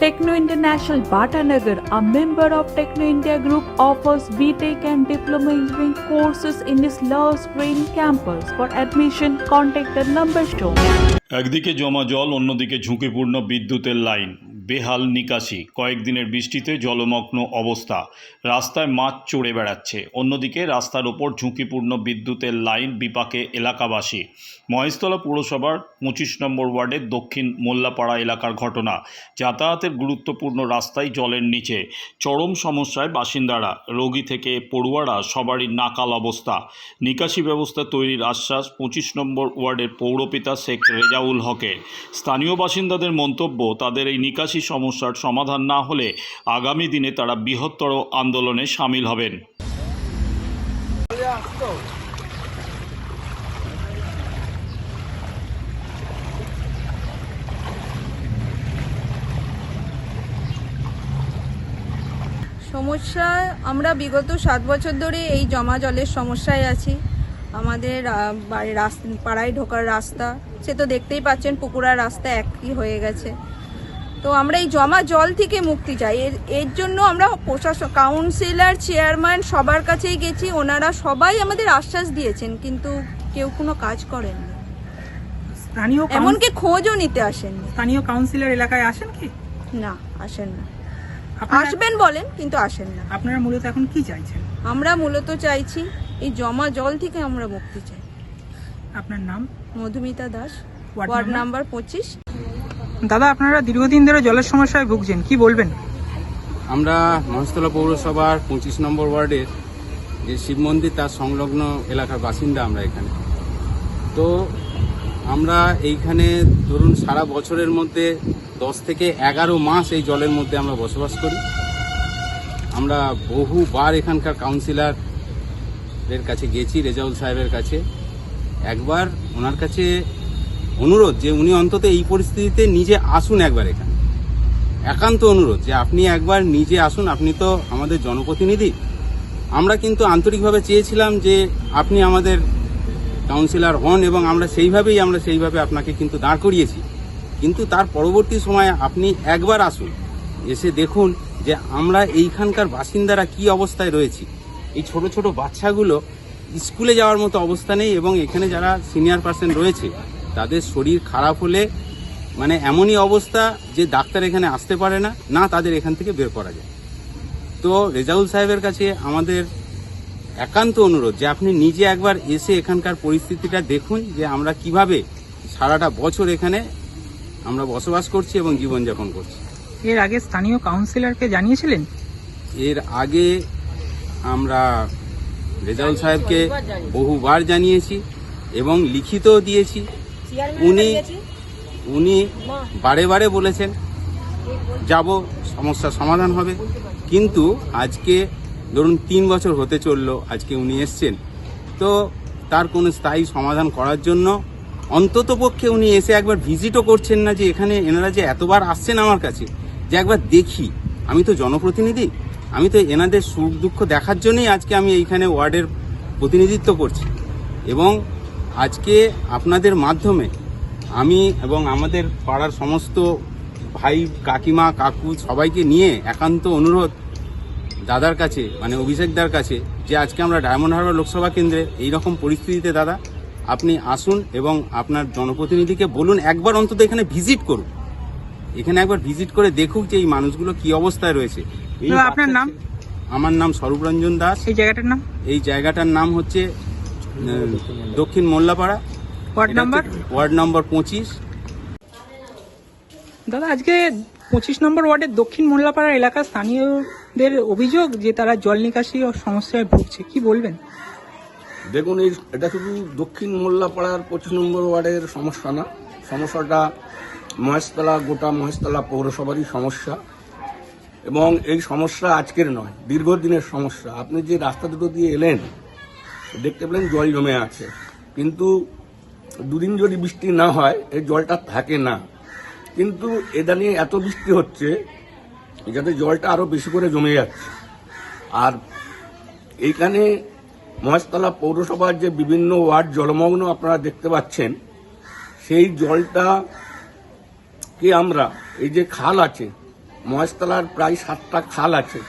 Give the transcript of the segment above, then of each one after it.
Techno International Bhatanagar, a member of Techno India Group, offers BTEC and Diploma Engineering courses in this Love Spring campus. For admission, contact the number shown. একদিকে জমা জল অন্যদিকে ঝুঁকিপূর্ণ বিদ্যুতের line বেহাল নিকাশি, কয়েকদিনের বৃষ্টিতে জলমগ্ন অবস্থা। রাস্তায় মাছ চড়ে বেড়াচ্ছে। অন্যদিকে রাস্তার ওপর ঝুঁকিপূর্ণ বিদ্যুতের লাইন বিপাকে এলাকাবাসী। মহেশতলা পুরসভার পঁচিশ নম্বর ওয়ার্ডের দক্ষিণ মোল্লাপাড়া এলাকার ঘটনা। যাতায়াতের গুরুত্বপূর্ণ রাস্তায় জলের নিচে। চরম সমস্যায় বাসিন্দারা, রোগী থেকে পড়ুয়ারা সবারই নাকাল অবস্থা। নিকাশি ব্যবস্থা তৈরির আশ্বাস পঁচিশ নম্বর ওয়ার্ডের পৌরপিতা শেখ রেজাউল হকের। স্থানীয় বাসিন্দাদের মন্তব্য, তাদের এই নিকাশি সমস্যার সমাধান না হলে আগামী দিনে তারা বৃহত্তর আন্দোলনে সামিল হবেন। সমস্যা, আমরা বিগত সাত বছর ধরে এই জমা জলের সমস্যায় আছি। আমাদের বাড়ির পাড়ায় ঢোকার রাস্তা, সে তো দেখতেই পাচ্ছেন পুকুরার রাস্তা একই হয়ে গেছে। তো আমরা এই জমা জল থেকে মুক্তি চাই। এর এর জন্য আমরা প্রশাসন কাউন্সিলর চেয়ারম্যান সবার কাছেই গেছি। ওনারা সবাই আমাদের আশ্বাস দিয়েছেন কিন্তু কেউ কোনো কাজ করেননি। স্থানীয় এমনকি খোঁজও নিতে আসেননি। স্থানীয় কাউন্সিলর এলাকায় আসেন কি? না আসেন না। আসবেন বলেন কিন্তু আসেন না। আপনারা মূলত এখন কি চাইছেন? আমরা মূলত চাইছি এই জমা জল থেকে আমরা মুক্তি চাই। আপনার নাম? মধুমিতা দাস। ওয়ার্ড? নাম্বার পঁচিশ। দাদা, আপনারা দীর্ঘদিন ধরে জলের সমস্যায় ভুগছেন, কি বলবেন? আমরা মহেশতলা পৌরসভার পঁচিশ নম্বর ওয়ার্ডের যে শিব মন্দির, তার সংলগ্ন এলাকার বাসিন্দা আমরা এখানে। তো আমরা এইখানে ধরুন সারা বছরের মধ্যে দশ থেকে এগারো মাস এই জলের মধ্যে আমরা বসবাস করি। আমরা বহুবার এখানকার কাউন্সিলরের কাছে গেছি, রেজাউল সাহেবের কাছে। একবার ওনার কাছে অনুরোধ যে উনি অন্তত এই পরিস্থিতিতে নিজে আসুন একবার এখানে। একান্ত অনুরোধ যে আপনি একবার নিজে আসুন, আপনি তো আমাদের জনপ্রতিনিধি। আমরা কিন্তু আন্তরিকভাবে চেয়েছিলাম যে আপনি আমাদের কাউন্সিলর হন এবং আমরা সেইভাবেই, আমরা সেইভাবে আপনাকে কিন্তু দাঁড় করিয়েছি। কিন্তু তার পরবর্তী সময়ে আপনি একবার আসুন, এসে দেখুন যে আমরা এইখানকার বাসিন্দারা কি অবস্থায় রয়েছি। এই ছোট ছোট বাচ্চাগুলো স্কুলে যাওয়ার মতো অবস্থা নেই এবং এখানে যারা সিনিয়র পার্সন রয়েছে তাদের শরীর খারাপ হলে মানে এমনই অবস্থা যে ডাক্তার এখানে আসতে পারে না না তাদের এখান থেকে বের করা যায়। তো রেজাউল সাহেবের কাছে আমাদের একান্ত অনুরোধ যে আপনি নিজে একবার এসে এখানকার পরিস্থিতিটা দেখুন যে আমরা কীভাবে সারাটা বছর এখানে আমরা বসবাস করছি এবং জীবনযাপন করছি। এর আগে স্থানীয় কাউন্সিলরকে জানিয়েছিলেন? এর আগে আমরা রেজাউল সাহেবকে বহুবার জানিয়েছি এবং লিখিতও দিয়েছি। উনি উনি বারে বারে বলেছেন যাব সমস্যার সমাধান হবে। কিন্তু আজকে ধরুন তিন বছর হতে চলল আজকে উনি এসছেন। তো তার কোনো স্থায়ী সমাধান করার জন্য অন্তত পক্ষে উনি এসে একবার ভিজিটও করছেন না যে এখানে এনারা যে এতবার আসছেন আমার কাছে যে একবার দেখি। আমি তো জনপ্রতিনিধি আমি তো এনাদের সুখ দুঃখ দেখার জন্যই আজকে আমি এইখানে ওয়ার্ডের প্রতিনিধিত্ব করছি। এবং আজকে আপনাদের মাধ্যমে আমি এবং আমাদের পাড়ার সমস্ত ভাই কাকিমা কাকু সবাইকে নিয়ে একান্ত অনুরোধ দাদার কাছে মানে অভিষেকদার কাছে যে আজকে আমরা ডায়মন্ড হারবার লোকসভা কেন্দ্রে এই রকম পরিস্থিতিতে দাদা আপনি আসুন এবং আপনার জনপ্রতিনিধিকে বলুন একবার অন্তত এখানে ভিজিট করুন। এখানে একবার ভিজিট করে দেখুক যে এই মানুষগুলো কি অবস্থায় রয়েছে। আপনার নাম? আমার নাম স্বরূপ রঞ্জন দাস। এই জায়গাটার নাম? এই জায়গাটার নাম হচ্ছে Dakshin Mollapara. Ward number? Ward number পঁচিশ। দাদা আজকে পঁচিশ নম্বর ওয়ার্ডের দক্ষিণ মোল্লাপাড়া এলাকার স্থানীয়দের অভিযোগ যে তারা জল নিকাশি ও সমস্যায় ভুগছে কি বলবেন? দেখুন এই এটা শুধু দক্ষিণ মোল্লাপাড়ার পঁচিশ নম্বর ওয়ার্ডের সমস্যা না সমস্যাটা মহেশতলা গোটা মহেশতলা পৌরসভারই সমস্যা। এবং এই সমস্যা আজকের নয় দীর্ঘদিনের সমস্যা। আপনি যে রাস্তা দুটো দিয়ে এলেন দেখতে পেলেন জল জমে আছে। কিন্তু দুদিন যদি বৃষ্টি না হয়, এই জলটা থাকে না। কিন্তু এটা নিয়ে এত বৃষ্টি হচ্ছে যাতে জলটা আরও বেশি করে জমে যাচ্ছে। আর এইখানে মহেশতলা পৌরসভার যে বিভিন্ন ওয়ার্ড জলমগ্ন আপনারা দেখতে পাচ্ছেন, সেই জলটা কে আমরা, এই যে খাল আছে, মহেশতলার প্রায় সাতটা খাল আছে।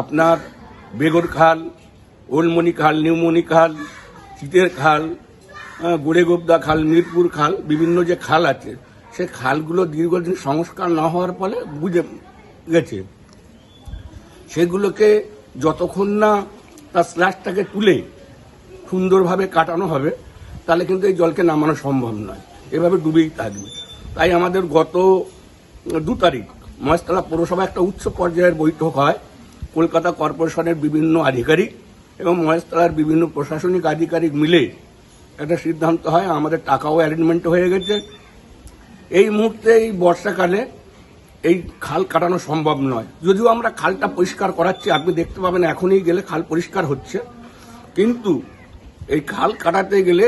আপনার বেগর খাল ওলমণি খাল, নিউমণি খাল চিতের খাল গোড়েগোবদা খাল, মিরপুর খাল, বিভিন্ন যে খাল আছে, সে খালগুলো দীর্ঘদিন সংস্কার না হওয়ার ফলে বুঝে গেছে। সেগুলোকে যতক্ষণ না তার স্ল্যাশটাকে তুলে সুন্দরভাবে কাটানো হবে, তাহলে কিন্তু এই জলকে নামানো সম্ভব নয়। এভাবে ডুবেই থাকবে। তাই আমাদের গত দু তারিখ মহেশতলা পৌরসভা একটা উচ্চ পর্যায়ের বৈঠক হয়। কলকাতা কর্পোরেশনের বিভিন্ন আধিকারিক এবং মহেশতলার বিভিন্ন প্রশাসনিক আধিকারিক মিলে একটা সিদ্ধান্ত হয়, আমাদের টাকাও অ্যারেঞ্জমেন্ট হয়ে গেছে। এই মুহূর্তে এই বর্ষাকালে এই খাল কাটানো সম্ভব নয়। যদিও আমরা খালটা পরিষ্কার করাচ্ছি, আপনি দেখতে পাবেন এখনই গেলে খাল পরিষ্কার হচ্ছে। কিন্তু এই খাল কাটাতে গেলে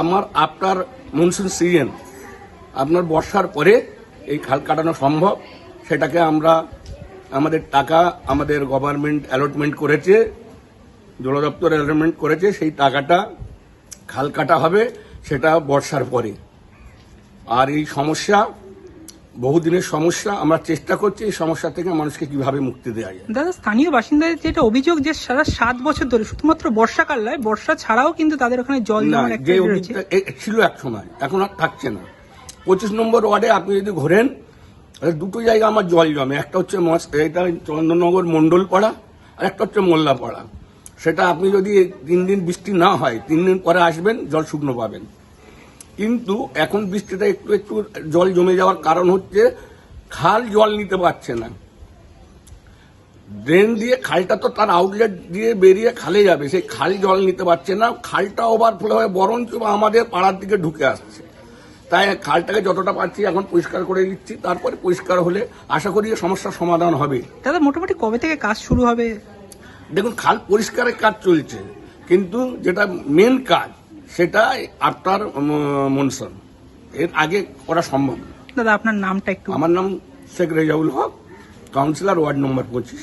আমার, আপনার মনসুন সিজন আপনার বর্ষার পরে এই খাল কাটানো সম্ভব। সেটাকে আমরা, আমাদের টাকা, আমাদের গভর্নমেন্ট অ্যালটমেন্ট করেছে। জল দপ্তর অ্যালটমেন্ট করেছে সেই টাকাটা খাল কাটা হবে সেটা বর্ষার পরে। আর এই সমস্যা বহুদিনের সমস্যা আমরা চেষ্টা করছি এই সমস্যা থেকে মানুষকে কীভাবে মুক্তি দেওয়া যায়। দাদা স্থানীয় বাসিন্দাদের যেটা অভিযোগ যে সারা সাত বছর ধরে শুধুমাত্র বর্ষাকাল নয় বর্ষা ছাড়াও কিন্তু তাদের ওখানে জল যে ছিল এক সময় এখন আর থাকছে না। পঁচিশ নম্বর ওয়ার্ডে আপনি যদি ঘোরেন দুটো জায়গা আমার জল জমে একটা হচ্ছে এটা চন্দননগর মণ্ডলপাড়া আর একটা হচ্ছে মোল্লাপাড়া। সেটা আপনি যদি তিন দিন বৃষ্টি না হয়, তিন দিন পরে আসবেন, জল শুকনো পাবেন। কিন্তু এখন বৃষ্টিটা একটু একটু জল জমে যাওয়ার কারণ হচ্ছে খাল জল নিতে পারছে না। ড্রেন দিয়ে খালটা তো তার আউটলেট দিয়ে বেরিয়ে খালে যাবে, সেই খাল জল নিতে পারছে না। খালটা ওভারফ্লো হয়ে বরঞ্চ আমাদের পাড়ার দিকে ঢুকে আসছে। তাই খালটাকে যতটা পারছি এখন পরিষ্কার করে দিচ্ছি তারপরে পরিষ্কার হলে আশা করি সমস্যার সমাধান হবে। দাদা, মোটামুটি কবে থেকে কাজ শুরু হবে? দেখুন খাল পরিষ্কারের কাজ চলছে কিন্তু যেটা মেন কাজ সেটা আফটার মনসন। এর আগে করা সম্ভব দাদা আপনার নামটা একটু আমার নাম Sheikh Rezaul Haque councillor ward number পঁচিশ।